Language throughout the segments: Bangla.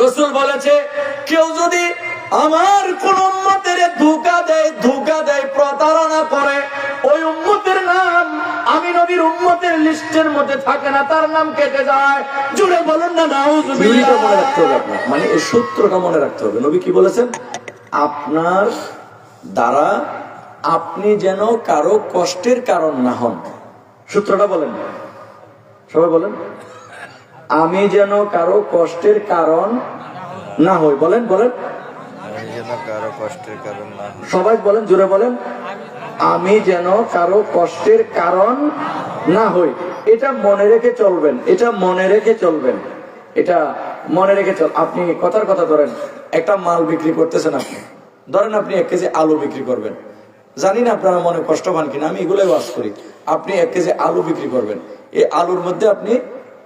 রসুল বলেছে, কেউ যদি আমার কোন উম্মতের ধোকা দেয় ধোকা দেয়, প্রতারণা করে, ওই উম্মতের নাম আমি নবীর উম্মতের লিস্টের মধ্যে থাকে না, তার নাম কেটে যায়। জুড়ে বলুন না, নাউজুবিল্লাহ। মনে রাখতে হবে আপনার মানে এই সূত্রটা মনে রাখতে হবে। নবী কি বলেছেন? আপনার দ্বারা আপনি যেন কারও কষ্টের কারণ না হন। সূত্রটা বলেন। সবাই বলেন? আমি যেন কারও কষ্টের কারণ না হই। বলেন বলেন। কারও কষ্টের কারণ না সবাই বলেন জোরে বলেন। আমি যেন কারও কষ্টের কারণ না হই। এটা মনে রেখে চলবেন এটা মনে রেখে চলবেন। এটা মনে রেখে চল আপনি কথার কথা ধরেন একটা মাল বিক্রি করতেছেন আপনি। ধরেন আপনি এক কেজি আলু বিক্রি করবেন। জানি না আপনারা মনে কষ্ট পান কিনা আমি এগুলোই ওয়াজ করি। আপনি এক কেজি আলু বিক্রি করবেন। এই আলুর মধ্যে আপনি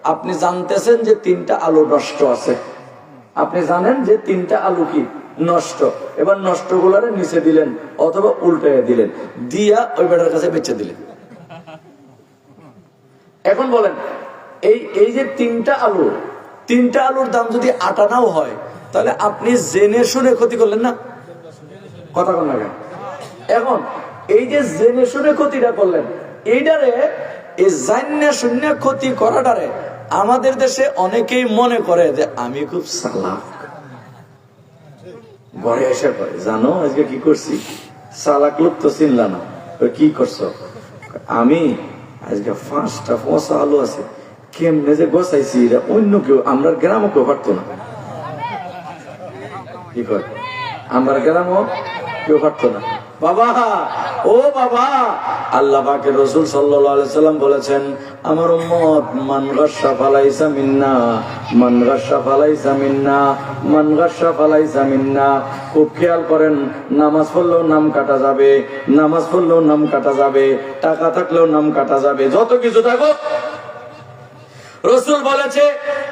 আপনি জানতেছেন যে তিনটা আলু নষ্ট আছে। আপনি জানেন যে তিনটা আলু কি? নষ্ট। এবার নষ্ট গুলারে নিচে দিলেন অথবা উল্টে দিলেন। দিয়া ওই বেটার কাছে বেচে দিলেন। এখন বলেন, এই এই যে তিনটা আলু, তিনটা আলুর দাম যদি আটানাও হয়, তাহলে আপনি জেনে শুনে ক্ষতি করলেন না? কথা কন কেন? এখন, এই যে জেনে শুনে ক্ষতিটা করলেন এইটারে এই জান্যা শূন্য ক্ষতি করাটারে আমাদের দেশে অনেকেই মনে করে যে আমি খুব সালাক ঘরে এসে পড়ে জানো, আজকে কি করছি? সালাক লোক তো চিনলা না। কি করছ? আমি আজকে পাঁচটা পচা আলু আছে, কেমনে যে গোসাইছি অন্য কেউ, আমরা গ্রামও কেউ পারতো না। কি কর আমার গ্রামও কেউ পারতো না। বাবা, ও বাবা। আল্লাহ রসুল সাল্লাম বলেছেন, আমার উম্মত, মান গাসা ফালাইসা মিন্না, মান গাসা ফালাইসা মিন্না, মান গাসা ফালাইসা মিন্না। খুব খেয়াল করেন, নামাজ পড়লেও নাম কাটা যাবে, নামাজ পড়লেও নাম কাটা যাবে, টাকা থাকলেও নাম কাটা যাবে, যত কিছু থাকুক। রসুল বলেছে,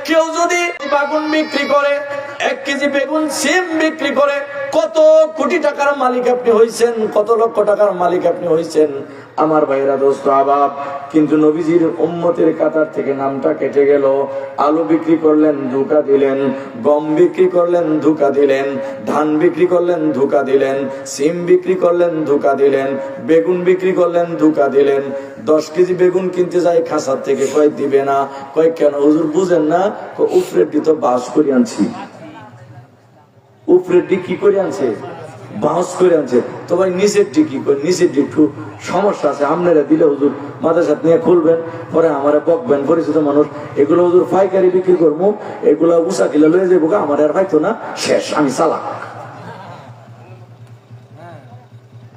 কেউ যদি বাগুন বিক্রি করে, এক কেজি বেগুন, সিম বিক্রি করে কত কোটি টাকার মালিক আপনি হইছেন, কত লক্ষ টাকার মালিক আপনি হইছেন? আমার ভাইরা দোস্ত, আবাব, কিন্তু নবীজির উম্মতের কাতার থেকে নামটা কেটে গেল। আলু বিক্রি করলেন, ধোকা দিলেন। গম বিক্রি করলেন, ধোকা দিলেন। ধান বিক্রি করলেন, ধোকা দিলেন। সিম বিক্রি করলেন, ধোকা দিলেন। বেগুন বিক্রি করলেন, ধোকা দিলেন। দশ কেজি বেগুন কিনতে যাই খাসার থেকে কয় দিবে না? কয় কেন? হুজুর বুঝেন না? কয় দিত বাস করে আনছি। উপরের দিক কি করে আনছে, বাউন্স করে আনছে। তো ভাই নিচের দিক করে দিক একটু সমস্যা আছে, আপনারা দিলে হুজুর মাথার সাথে নিয়ে খুলবেন, পরে আমারে বকবেন, পরিচিত মানুষ। এগুলো হুজুর পাইকারি বিক্রি করব এগুলো উষা কিলো লয়ে যাব আমার আর পাইতো না, শেষ, আমি চালাক।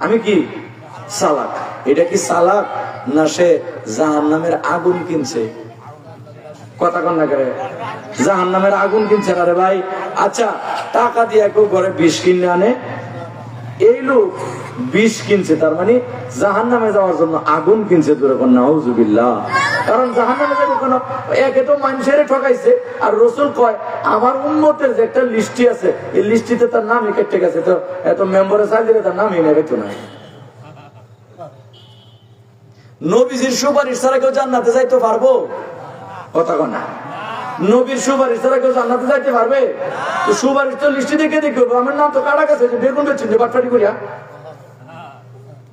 আমি কি? সালাক এটা কি সালাক না সে জাহান নামের আগুন কিনছে? কথা কন না করে। জাহান নামের আগুন কিনছে না রে ভাই? আচ্ছা টাকা দিয়ে কেউ ঘরে বিষ কিনে আনে। এই লোক বিষ কিনছে, তার মানে জাহান নামে যাওয়ার জন্য আগুন কিনছে দূরে কন নাউজুবিল্লাহ। কারণ জাহান নামে যাবে কোনো একে তো মানুষের ঠকাইছে। আর রসুল কয়, আমার উন্মতের যে একটা লিস্টি আছে, এই লিস্টিতে তার নামই কেটে গেছে। তো এত মেম্বারে চাই দিলে তার নামই নেবে তো নাই। নবীজির সুপারিশ ছাড়া কেউ জান্নাতে যাইতে পারব? কথা কনা নবীর সুপারিশ ছাড়া কেউ জান্নাতে যাইতে পারবে? তো সুপারিশ তো লিস্টে দেখে দেখবে আমার নাম তো কারা গেছে বেগুন বেচছেন যে বাটফাটি করিয়া।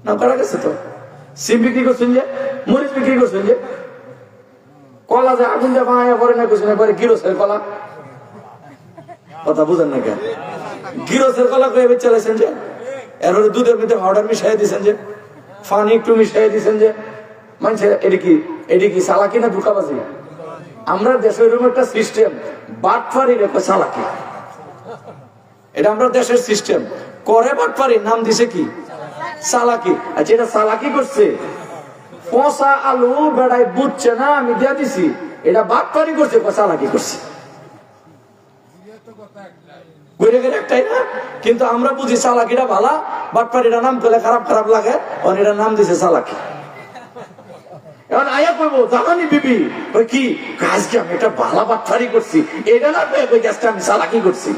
নাম কারা গেছে তো? সিম বিক্রি করছেন যে? মরিচ বিক্রি করছেন যে? কলা যে আগুন যে বানাইয়া পরে না করছেন পরে গিরোসের কলা। কথা বুঝেন না কেন? গিরোসের কলা কয়ে চালাইছেন যে? এরপরে দুধের মধ্যে পাউডার মিশাই দিয়েছেন যে? পানি একটু মিশাই দিয়েছেন যে? মানছে, এটা কি এটা কি সালাকি না দুকাবাজি আমরা দেশের এরকম একটা সিস্টেম বাটফারির একটা সালাকি এটা আমরা দেশের সিস্টেম করে বাটফারি নাম দিছে কি? সালাকি আচ্ছা এটা সালাকি করছে, পচা আলু বেড়াই বুঝছে না, আমি দিয়া দিছি। এটা বাটফারি করছে সালাকি করছে? একটাই না? কিন্তু আমরা বুঝি চালাকিটা ভালা বাটপারিটা নাম করলে খারাপ খারাপ লাগে আর এটা নাম দিছে চালাকি এখন আয়া বিবি ওই কি, আজকে আমি বাটপারি করছি, এটা না আজকে আমি চালাকি করছি?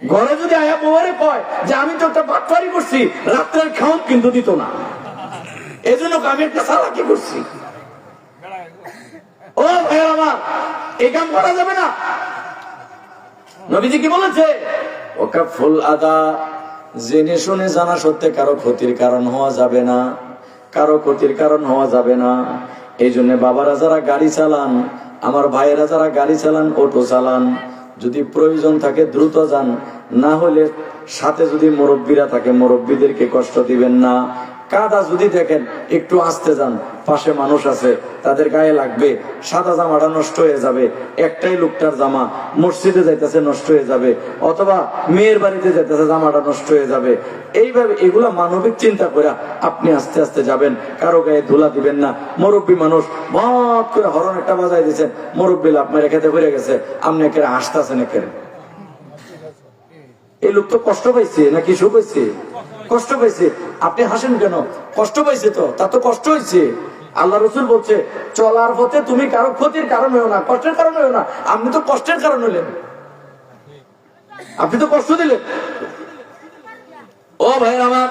ঘরে যদি আয়া কয় যে, আমি তো একটা করছি, রাত্রের কিন্তু দিত না। এই জন্য আমি একটা চালাকি করছি? ও ভাইয়ের আমার এই কাম করা যাবে না। নবীজি কি বলেছে? ওকা ফুল আদা, জেনে শুনে জানা সত্ত্বে কারও ক্ষতির কারণ হওয়া যাবে না। কারও ক্ষতির কারণ হওয়া যাবে না। এই জন্য বাবারা যারা গাড়ি চালান, আমার ভাইয়েরা যারা গাড়ি চালান, অটো চালান, যদি প্রয়োজন থাকে দ্রুত যান। না হলে সাথে যদি মুরব্বীরা থাকে, মুরব্বীদেরকে কষ্ট দিবেন না। কাদা যদি দেখেন, একটু আসতে যান, পাশে মানুষ আছে, তাদের গায়ে লাগবে, সাদা জামাটা নষ্ট হয়ে যাবে, একটাই লোকটার জামা, মসজিদে যাইতেছে, নষ্ট হয়ে যাবে, অথবা মেয়ের বাড়িতে যাইতেছে, জামাটা নষ্ট হয়ে যাবে। এইভাবে এগুলা মানবিক চিন্তা করে আপনি আস্তে আস্তে যাবেন, কারও গায়ে ধুলা দিবেন না। মুরব্বী মানুষ মত করে হরণ একটা বাজাই দিয়েছেন, মুরব্বী মেরে খেতে ঘুরে গেছে, আপনি একেবারে হাসতেছেন একেবারে। এই লোক তো কষ্ট পাইছে, নাকি সুখ পাইছে? কষ্ট পাইছে। আপনি হাসেন কেন? কষ্ট পাইছে তো তার তো কষ্ট হয়েছে আল্লাহ রসুল বলছে, চলার পথে তুমি কারও ক্ষতির কারণ হয়েও না, কষ্টের কারণ হয়েও না, আপনি তো কষ্টের কারণ হলেন আপনি তো কষ্ট দিলেন। ও ভাই আমার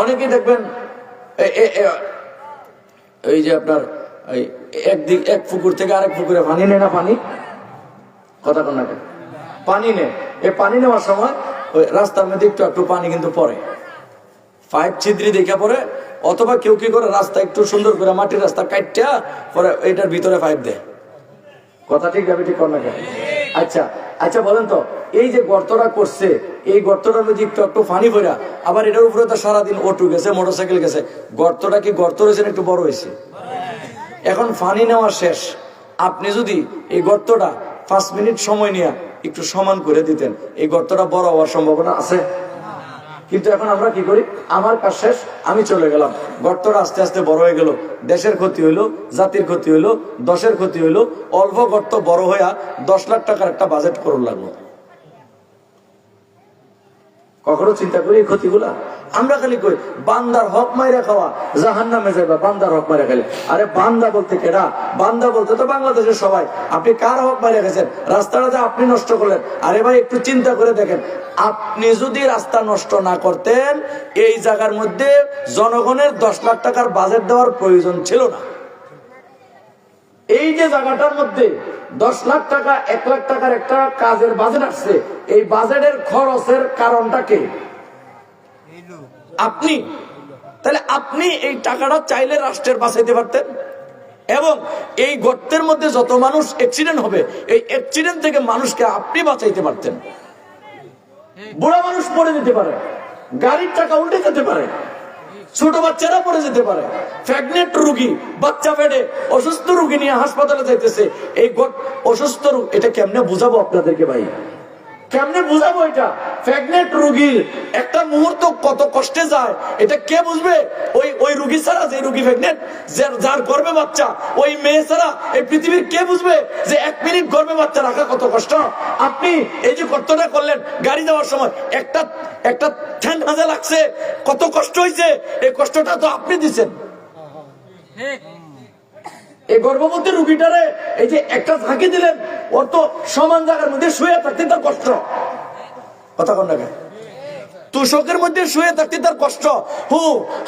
অনেকে দেখবেন এই যে আপনার একদিক, এক পুকুর থেকে আরেক পুকুরে পানি নেয় না পানি? কথা কন না কেন? পানি নেয়। এই পানি নেওয়ার সময় ওই রাস্তার মধ্যে একটু একটু পানি কিন্তু পড়ে। পাইপ ছিদ্রি দেখে পরে অথবা কেউ কি করে রাস্তা একটু সুন্দর করে মাটির রাস্তা কাটটা পরে এটার ভিতরে পাইপ দেয়। কথা ঠিক আমি ঠিক কর না? আচ্ছা আচ্ছা বলেন তো, এই যে গর্তটা করছে, এই গর্তটার মধ্যে একটু একটু পানি ভরা আবার এটার উপরে তো সারাদিন অটো গেছে, মোটরসাইকেল গেছে। গর্তটা কি গর্ত রয়েছে একটু বড় হয়েছে? এখন ফানি নেওয়া শেষ। আপনি যদি এই গর্তটা পাঁচ মিনিট সময় নিয়ে একটু সমান করে দিতেন। এই গর্তটা বড় হওয়ার সম্ভাবনা আছে? কিন্তু এখন আমরা কি করি? আমার কাজ শেষ, আমি চলে গেলাম। গর্তটা আস্তে আস্তে বড় হয়ে গেল। দেশের ক্ষতি হইল, জাতির ক্ষতি হইল, দশের ক্ষতি হইল। অল্প গর্ত বড় হইয়া দশ লাখ টাকার একটা বাজেট করুন লাগল। কখনো চিন্তা করি এই ক্ষতিগুলা? আমরা খালি কই, বান্দার হক মাইরা খাওয়া জাহান নামে যাইবা, বান্দার হক মাইরা খালি আরে বান্দা বলতে কেডা? বান্দা বলতে তো বাংলাদেশের সবাই। আপনি কার হক মাইরা গেছেন রাস্তাটা যে আপনি নষ্ট করলেন। আরে ভাই, একটু চিন্তা করে দেখেন। আপনি যদি রাস্তা নষ্ট না করতেন, এই জায়গার মধ্যে জনগণের দশ লাখ টাকার বাজেট দেওয়ার প্রয়োজন ছিল না। এই যে জায়গাটার মধ্যে দশ লাখ টাকা, এক লাখ টাকার একটা কাজের বাজেট আসছে। এই বাজেটের খরচের কারণটা কি? আপনি, তাহলে আপনি এই টাকাটা চাইলে রাষ্ট্রের বাঁচাইতে পারতেন। এবং এই গর্তের মধ্যে যত মানুষ অ্যাক্সিডেন্ট হবে, এই অ্যাক্সিডেন্ট থেকে মানুষকে আপনি বাঁচাইতে পারতেন। বুড়া মানুষ পড়ে যেতে পারে, গাড়ির টাকা উল্টে যেতে পারে। ছোট বাচ্চারা পড়ে যেতে পারে। প্রেগনেন্ট রুগী, বাচ্চা পেটে অসুস্থ রুগী নিয়ে হাসপাতালে যাইতেছে। এই অসুস্থ এটা কেমনে বুঝাবো আপনাদেরকে ভাই? কেমনে বুঝাবো এটা? প্রেগনেন্ট রুগীর একটা মুহূর্ত কত কষ্টে যায়, এটা কে বুঝবে? ওই ওই রুগী ছাড়া যে রুগী প্রেগনেন্ট যার গর্বে বাচ্চা, ওই মেয়ে ছাড়া এই পৃথিবীর কে বুঝবে যে এক মিনিট গর্বে বাচ্চা রাখা কত কষ্ট? আপনি এই যে কর্তটা করলেন, গাড়ি যাওয়ার সময়, একটা একটা ঠ্যান হাজা লাগছে, কত কষ্ট হয়েছে এই কষ্টটা তো আপনি দিচ্ছেন এই গর্ভবতী রুগীটারে এই যে একটা ঝাঁকি দিলেন, ওর তো সমান জায়গার মধ্যে শুয়ে থাকতে তার কষ্ট। কথা কন না? তুষকের মধ্যে শুয়ে থাকতে তার কষ্ট। হু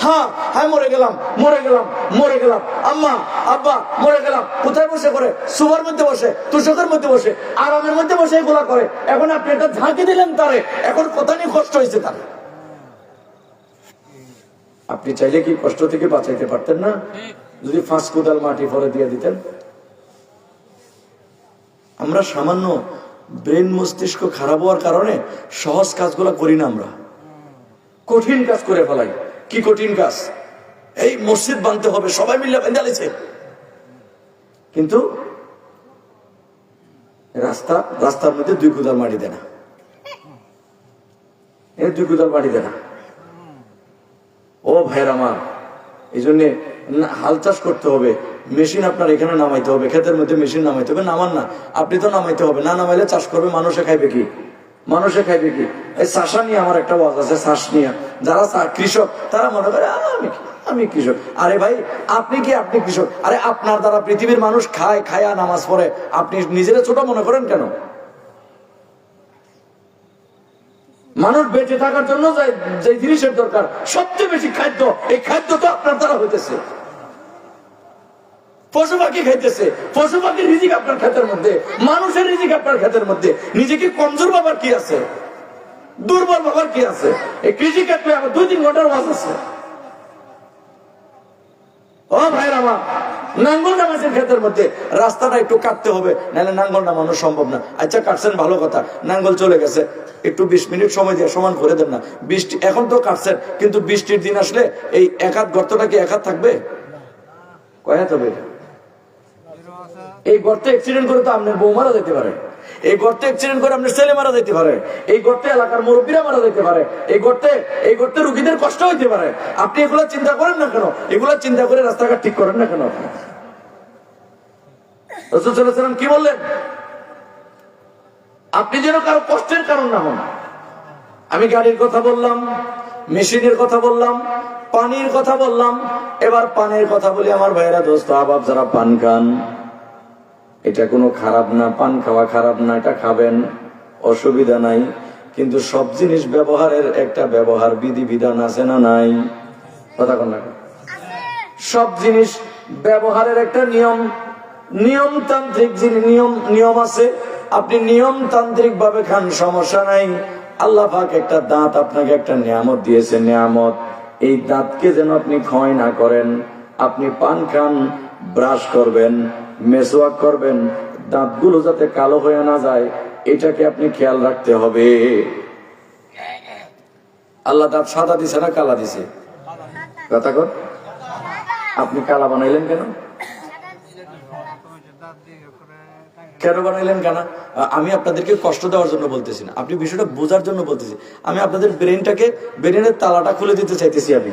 হ্যাঁ হ্যাঁ মরে গেলাম মরে গেলাম মরে গেলাম। আম্মা, আব্বা, মরে গেলাম। কোথায় বসে করে? সুবার মধ্যে বসে, তুষকের মধ্যে বসে, আরামের মধ্যে বসে এগুলা করে। এখন আপনি একটা ঝাঁকি দিলেন তারে, এখন কোথা নিয়ে কষ্ট হয়েছে তার। আপনি চাইলে কি কষ্ট থেকে বাঁচাইতে পারতেন না? যদি ফাঁস কোদাল মাটি ফলে দিয়ে দিতেন? আমরা সামান্য ব্রেন মস্তিষ্ক খারাপ হওয়ার কারণে সহজ কাজগুলো করি না আমরা। কঠিন কাজ করে ফেলাই। কি কঠিন কাজ? এই মসজিদ বানতে হবে, সবাই মিলে বেঁধালেছে কিন্তু রাস্তা, রাস্তার মধ্যে দুই কোদাল মাটি দেয় না। দুই কোদাল মাটি দেয় না। ও ভাইয়ের আমার, এই জন্যে হাল চাষ করতে হবে। মেশিন আপনার এখানে নামাইতে হবে, ক্ষেতের মধ্যে মেশিন নামাইতে হবে। নামান না, আপনি তো নামাইতে হবে। না নামাইলে চাষ করবে, মানুষে খাইবে কি? মানুষে খাইবে কি? এই চাষা নিয়ে আমার একটা ওয়াজ আছে, চাষ নিয়ে। যারা কৃষক, তারা মনে করে আমি আমি কৃষক। আরে ভাই, আপনি কি, আপনি কৃষক? আরে আপনার দ্বারা পৃথিবীর মানুষ খায়, খায়া নামাজ পড়ে। আপনি নিজেরা ছোট মনে করেন কেন? মানুষ বেঁচে থাকার জন্য যে- জিনিসের দরকার, সবচেয়ে বেশি খাদ্য, এই খাদ্য তো আপনার দ্বারা হইতেছে। পশু পাখি খাইতেছে। পশু পাখির রিজিক আপনার ক্ষেতের মধ্যে, মানুষের রিজিক আপনার ক্ষেতের মধ্যে। নিজেকে কমজোর বাবার কি আছে? দুর্বল বাবার কি আছে? এই কৃষি ক্ষেত্রে আমার দুই তিন ঘণ্টার মাছ আছে। ও ভাইরা আমার নাঙ্গল নামাজের ক্ষেতের মধ্যে রাস্তাটা একটু কাটতে হবে, নাহলে নাঙ্গল নামানো সম্ভব না। আচ্ছা কাটছেন ভালো কথা, নাঙ্গল চলে গেছে। একটু বিশ মিনিট সময় দিয়ে সমান করে দেন না। বৃষ্টি এখন তো কাটছেন, কিন্তু বৃষ্টির দিন আসলে এই একাত গর্তটা কি একাত থাকবে? কয়া এটা? এই গর্তে অ্যাক্সিডেন্ট করে তো আপনার বউ মারা যেতে পারে। এই গর্তে অ্যাক্সিডেন্ট করে আপনার ছেলে মারা যেতে পারে। এই গর্তে এলাকার মুরব্বীরা মারা যেতে পারে। এই গর্তে এই গর্তে রুগীদের কষ্ট হইতে পারে। আপনি এগুলো চিন্তা করেন না কেন? এগুলো চিন্তা করে রাস্তাঘাট ঠিক করেন না কেন আপনি? কি বললেন? আপনি যেন কারও কষ্টের কারণ না হন। আমি গাড়ির কথা বললাম, মেশিনের কথা বললাম, পানির কথা বললাম। এবার পানির কথা বলি আমার ভাইয়েরা দোস্ত, আবাব যারা পান খান। এটা কোনো খারাপ না, পান খাওয়া খারাপ না, এটা খাবেন, অসুবিধা নাই। কিন্তু সব জিনিস ব্যবহারের একটা ব্যবহার বিধি বিধান আছে না নাই? কথা কন সব জিনিস ব্যবহারের একটা নিয়ম, নিয়মতান্ত্রিক যিনি নিয়ম নিয়ম আছে, আপনি নিয়মতান্ত্রিক ভাবে খান, সমস্যা নাই। আল্লাহ একটা দাঁত আপনাকে একটা নিয়ামত দিয়েছে, নিয়ামত। এই দাঁতকে যেন আপনি ক্ষয় না করেন, আপনি পান খান, ব্রাশ করবেন মেসওয়াক করবেন, দাঁতগুলো যাতে কালো হয়ে না যায়, এটাকে আপনি খেয়াল রাখতে হবে। আল্লাহ দাঁত সাদা দিছে না কালা দিছে? কথা কর আপনি কালা বানাইলেন কেন? কেন বানাইলেন কেন? আমি আপনাদেরকে কষ্ট দেওয়ার জন্য বলতেছি না। আপনি বিষয়টা বোঝার জন্য বলতেছি। আমি আপনাদের ব্রেনটাকে ব্রেনের তালাটা খুলে দিতে চাইতেছি আমি।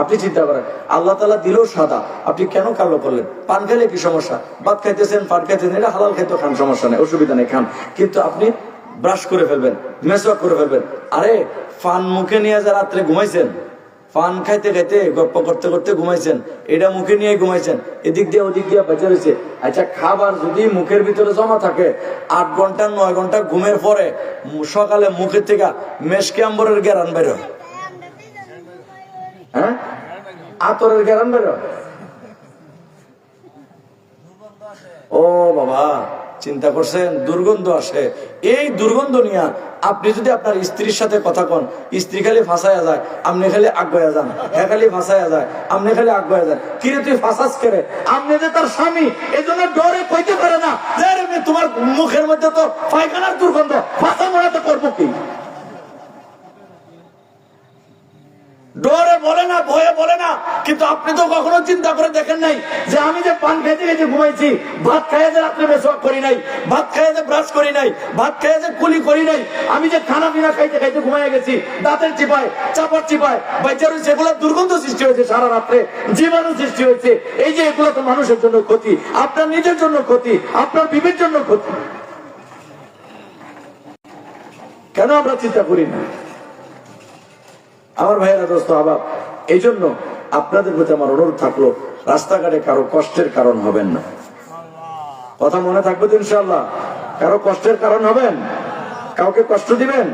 আপনি চিন্তা করেন, আল্লাহ তালা দিলেও সাদা। আপনি কেন কালো করলেন? পান খাইলে কি সমস্যা? ভাত খাইতেছেন পান খাইতেছেন, এটা হালাল খাইতে খান, সমস্যা নেই, অসুবিধা নেই, খান। কিন্তু আপনি ব্রাশ করে ফেলবেন, মেসওয়াক করে ফেলবেন। আরে, ফান মুখে নিয়ে যা রাত্রে ঘুমাইছেন পান খাইতে খাইতে গপ্প করতে করতে ঘুমাইছেন, এটা মুখে নিয়ে ঘুমাইছেন, এদিক দিয়ে ওদিক দিয়ে বেঁচে রয়েছে। আচ্ছা খাবার যদি মুখের ভিতরে জমা থাকে, আট ঘণ্টা, নয় ঘণ্টা ঘুমের পরে, সকালে মুখের থেকে মেশকে আম্বরের গেরান বের। হ্যাঁ। আতরের গেরান বের। ও বাবা, চিন্তা করছেন? দুর্গন্ধ আসে। এই দুর্গন্ধ নিয়ে আপনি যদি আপনার স্ত্রীর সাথে কথা কন, স্ত্রী খালি ফাঁসাইয়া যায়, আপনি খালি আগ্রয়া যান। হ্যাঁ খালি ফাঁসাইয়া যায়, আপনি খালি আগ্রয়া যান। কিরে, তুই ফাঁসাস করে? আপনি যে তার স্বামী এই জন্য ডরে কইতে পারে না তোমার মুখের মধ্যে তো পায়খানার দুর্গন্ধ ফাঁসা মরাতে করব কি ডরে বলে না ভয়ে বলে না। কিন্তু আপনি তো কখনো চিন্তা করে দেখেন নাই যে আমি যে পান খেতে খেতে ঘুমাইছি, ভাত খাইয়ে যে রাত্রে মেসওয়াক করি নাই, ভাত খাইয়ে যে ব্রাশ করি নাই, ভাত খাইয়ে যে কুলি করি নাই, আমি যে খানা পিনা খাইতে খাইতে ঘুমাই গেছি, দাঁতের চিপায়, চাপার চিপায় বাচ্চা রয়েছে, এগুলো দুর্গন্ধ সৃষ্টি হয়েছে সারা রাত্রে, জীবাণু সৃষ্টি হয়েছে। এই যে এগুলো তো মানুষের জন্য ক্ষতি, আপনার নিজের জন্য ক্ষতি, আপনার বিবের জন্য ক্ষতি। কেন আমরা চিন্তা করি না? আমার ভাইয়েরা দোস্ত, আবার এই জন্য আপনাদের প্রতি আমার অনুরোধ থাকল, রাস্তাঘাটে কারও কষ্টের কারণ হবেন না। কথা মনে থাকবে তো ইনশাল্লাহ কারও কষ্টের কারণ হবেন? কাউকে কষ্ট দিবেন?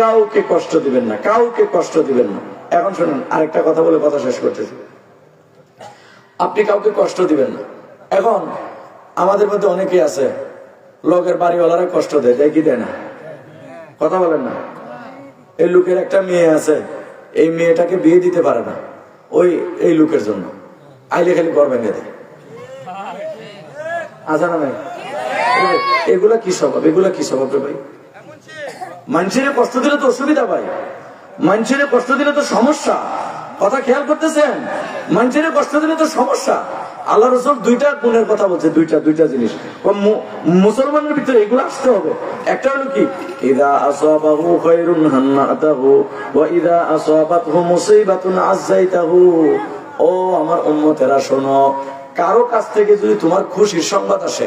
কাউকে কষ্ট দিবেন না, কাউকে কষ্ট দিবেন না। এখন শুনুন, আরেকটা কথা বলে কথা শেষ করতেছি। আপনি কাউকে কষ্ট দিবেন না। এখন আমাদের মধ্যে অনেকেই আছে লোকের বাড়িওয়ালারা কষ্ট দেয় দেয় কি দেয় না? কথা বলেন না। এই লোকের একটা মেয়ে আছে এই মেয়েটাকে বিয়ে দিতে পারে না। ওই, এই লোকের জন্য। আইলে খালি ঘর ভেঙে দেয়। আজা না ভাই? এগুলা কি স্বভাব? এগুলা কি স্বভাব রে ভাই? মানুষের কষ্ট দিলে তো অসুবিধা ভাই। মানুষের কষ্ট দিলে তো সমস্যা। কথা খেয়াল করতেছেন? মানুষের কষ্ট দিলে তো সমস্যা। আল্লাহ রসুল দুইটা গুণের কথা বলছে, দুইটা দুইটা জিনিস। মুসলমানের ভিতরে এগুলো আসতে হবে। একটা হলো কি? ইদা আসাবাহু খায়রুন হান্নাতাহু ওয়া ইদা আসাবাতহু মুসিবাতুন ও আমার উম্মতেরা, শোনো, কারও কাছ থেকে যদি তোমার খুশির সংবাদ আসে,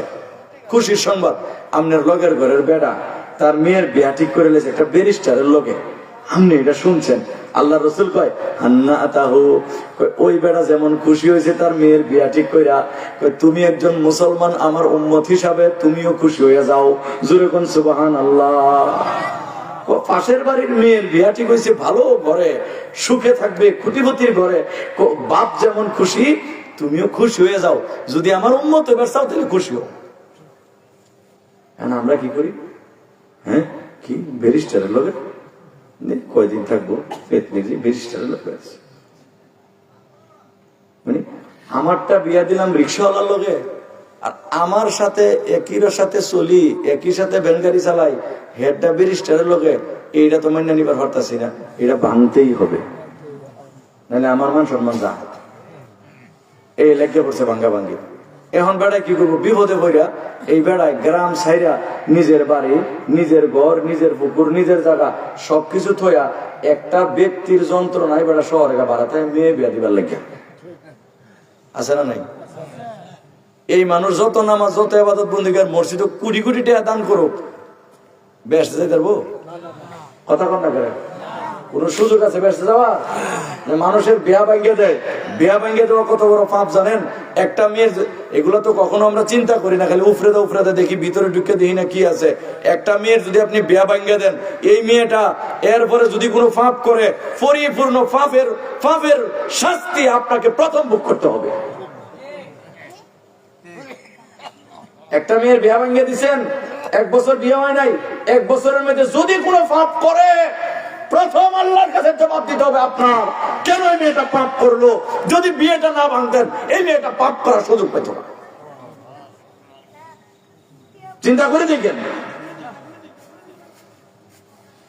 খুশির সংবাদ আপনার লগের ঘরের বেড়া, তার মেয়ের বিয়া ঠিক করে লেছে একটা ব্যারিস্টারের লোকে আপনি এটা শুনছেন? আল্লাহ রসুল কয় হান্না কয়, ওই বেড়া যেমন খুশি হয়েছে তার মেয়ের বিয়া ঠিক কইরা তুমি একজন মুসলমান আমার উম্মত হিসাবে তুমিও খুশি হয়ে যাও। জুরে কোন সুবাহান আল্লাহ পাশের বাড়ির মেয়ের বিয়া ঠিক হয়েছে ভালো ঘরে সুখে থাকবে খুঁটিপতির ঘরে। বাপ যেমন খুশি তুমিও খুশি হয়ে যাও। যদি আমার উন্মত এবার চাও তাহলে খুশি হও। আমরা কি করি? হ্যাঁ? কি? ব্যারিস্টারের লোকের কয়দিন থাকব? পেতনিজি ব্যারিস্টারের লোক আছে মানে আমারটা বিয়া দিলাম রিক্সাওয়ালার লোকে আর আমার সাথে একই সাথে চলি, একই সাথে ভ্যানগাড়ি চালাই, হেডটা ব্যারিস্টারের লোকে এইটা তো মান্য নিবার পারতাছি না, এটা ভাঙতেই হবে। নাহলে আমার মান সম্মান যা এই লেগে পড়ছে ভাঙ্গা ভাঙ্গি। এখন বেড়ায় কি করব? বিপদে পড়া। এই বেড়ায় গ্রাম সাইরা নিজের বাড়ি, নিজের ঘর, নিজের পুকুর, নিজের জায়গা সবকিছু থইয়া একটা ব্যক্তির যন্ত্রণায় বেড়া শহরে বাড়াতে মেয়ে বিয়া দিবার লেগে আছে না নাই? এই মানুষ যত নামাজ, যত আবাদত বন্দিকার মসজিদ কোটি কোটি টাকা দান করুক, ব্যস্ত যাই পারব? কথা কন না করে কোন সুযোগ আছে ব্যস্ত যাওয়া? মানুষের বিয়া ভাঙ্গে দেয়। বিয়া ভাঙ্গে দেওয়া কত বড় পাপ জানেন? একটা মেয়ের এগুলো তো কখনো আমরা চিন্তা করি না, খালি উফরে দা উফরে দেখি ভিতরে ঢুকে দেখি না কি আছে। একটা মেয়ের যদি আপনি বিয়া ভাঙ্গে দেন, এই মেয়েটা এরপরে যদি কোনো পাপ করে, পরিপূর্ণ পাপের পাপের শাস্তি আপনাকে প্রথম ভোগ করতে হবে। একটা মেয়ের বিয়া ভাঙ্গে দিছেন, এক বছর বিয়ে হয় নাই, এক বছরের মধ্যে যদি কোনো ফাঁপ করে প্রথম আল্লাহর কাছে জবাব দিতে হবে আপনার। কেন এই মেয়েটা পাপ করল? যদি বিয়েটা না ভাঙতেন, এই মেয়েটা পাপ করার সুযোগ পেত না। চিন্তা করে দেখেন।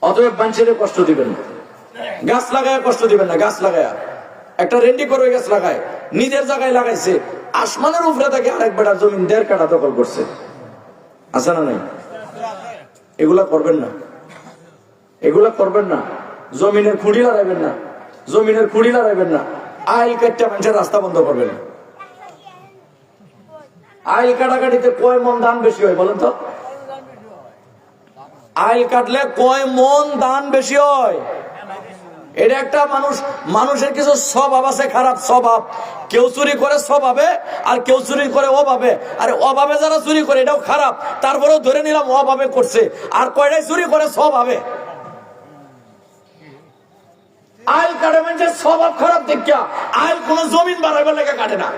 অতএব বাঞ্ছেরে কষ্ট দিবেন না। গাছ লাগায় কষ্ট দিবেন না, গাছ লাগায়। একটা রেন্ডি করে গাছ লাগায়, নিজের জায়গায় লাগাইছে। আসমানের উপরে থেকে আরেক বেটার জমিন দেড় কাটা দখল করছে। আছে না নাই? এগুলা করবেন না। এগুলা করবেন না। জমিনের খুঁড়ি লড়াইবেন না। জমিনের খুঁড়ি লড়াইবেন না। আইল কাটটা মানুষের রাস্তা বন্ধ করবেন না। আইল কাটাকাটিতে কয় মন দান বেশি হয় বলেন তো? আইল কাটলে কয় মন দান বেশি হয়? এটা একটা মানুষ, মানুষের কিছু স্বভাব আছে, খারাপ স্বভাব। কেউ চুরি করে স্বভাবে, আর কেউ চুরি করে অভাবে। আর অভাবে যারা চুরি করে, এটাও খারাপ। তারপরেও ধরে নিলাম অভাবে করছে। আর কয়টাই চুরি করে স্বভাবে? আইল কাটে মানুষের স্বভাব খারাপ দেখিয়া আইল কোন জমিন বাড়াইবার লেগে কাটে না।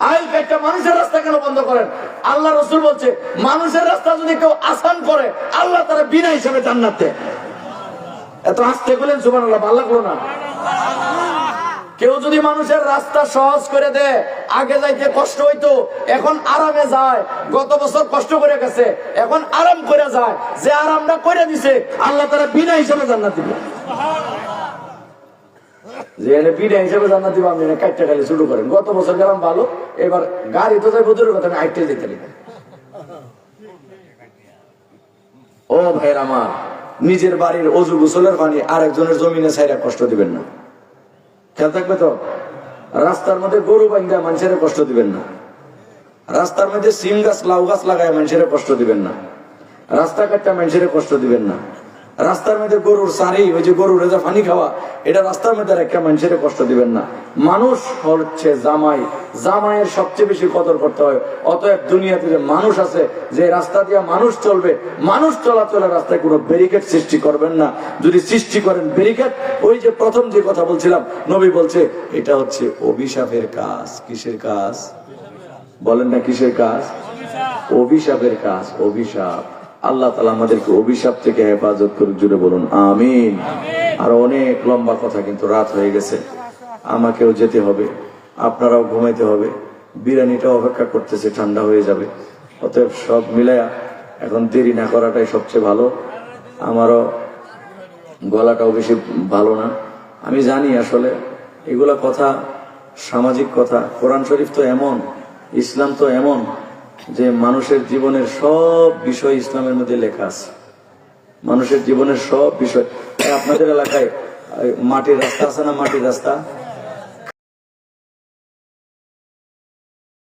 আইল কাটটা মানুষের রাস্তা কেন বন্ধ করেন? আল্লাহ রসুল বলছে, মানুষের রাস্তা যদি কেউ আসান করে, আল্লাহ তারা বিনা হিসেবে জান্নাত। এত আসতে গেলেন সুবান আল্লাহ ভালো না। কেউ যদি মানুষের রাস্তা সহজ করে দেয় আগে যাইতে কষ্ট হইতো, এখন আরামে যায়। গত বছর কষ্ট করে গেছে, এখন আরাম করে যায়। যে আরামটা করে দিছে, আল্লাহ তারা বিনা হিসেবে জান্নাত দিবে। ও নিজের বাড়ির অজু গোসলের পানি আরেকজনের জমিনে ছাইরা কষ্ট দিবেন না। খেয়াল থাকবে তো? রাস্তার মধ্যে গরু বাঙ্গা মানুষের কষ্ট দিবেন না। রাস্তার মধ্যে সিম গাছ, লাউ গাছ লাগায় মানুষের কষ্ট দিবেন না। রাস্তা কাটটা মানুষের কষ্ট দিবেন না। রাস্তার মধ্যে গরুর সারি, ওই যে গরুর রেজা পানি খাওয়া, এটা রাস্তার মধ্যে একটা মানুষের কষ্ট দিবেন না। মানুষ হচ্ছে জামাই। জামাইয়ের সবচেয়ে বেশি কদর করতে হয়। অতএব দুনিয়াতে যে মানুষ আছে, যে রাস্তা দিয়ে মানুষ চলবে, মানুষ চলাচলের রাস্তায় কোনো ব্যারিকেড সৃষ্টি করবেন না। যদি সৃষ্টি করেন ব্যারিকেড ওই যে প্রথম যে কথা বলছিলাম, নবী বলছে, এটা হচ্ছে অভিশাপের কাজ। কিসের কাজ? বলেন না কিসের কাজ? অভিশাপের কাজ অভিশাপ। আল্লাহ তালা আমাদেরকে অভিশাপ থেকে হেফাজত করে জুড়ে বলুন আমিন। আর অনেক লম্বা কথা কিন্তু রাত হয়ে গেছে। আমাকেও যেতে হবে আপনারাও ঘুমাইতে হবে। বিরিয়ানিটা অপেক্ষা করতেছে ঠান্ডা হয়ে যাবে। অতএব সব মিলায়া এখন দেরি না করাটাই সবচেয়ে ভালো। আমারও গলাটাও বেশি ভালো না। আমি জানি আসলে এগুলা কথা সামাজিক কথা। কোরআন শরীফ তো এমন ইসলাম তো এমন। যে মানুষের জীবনের সব বিষয় ইসলামের মধ্যে লেখা আছে। মানুষের জীবনের সব বিষয়। আপনাদের এলাকায় মাটির রাস্তা আছে না মাটির রাস্তা?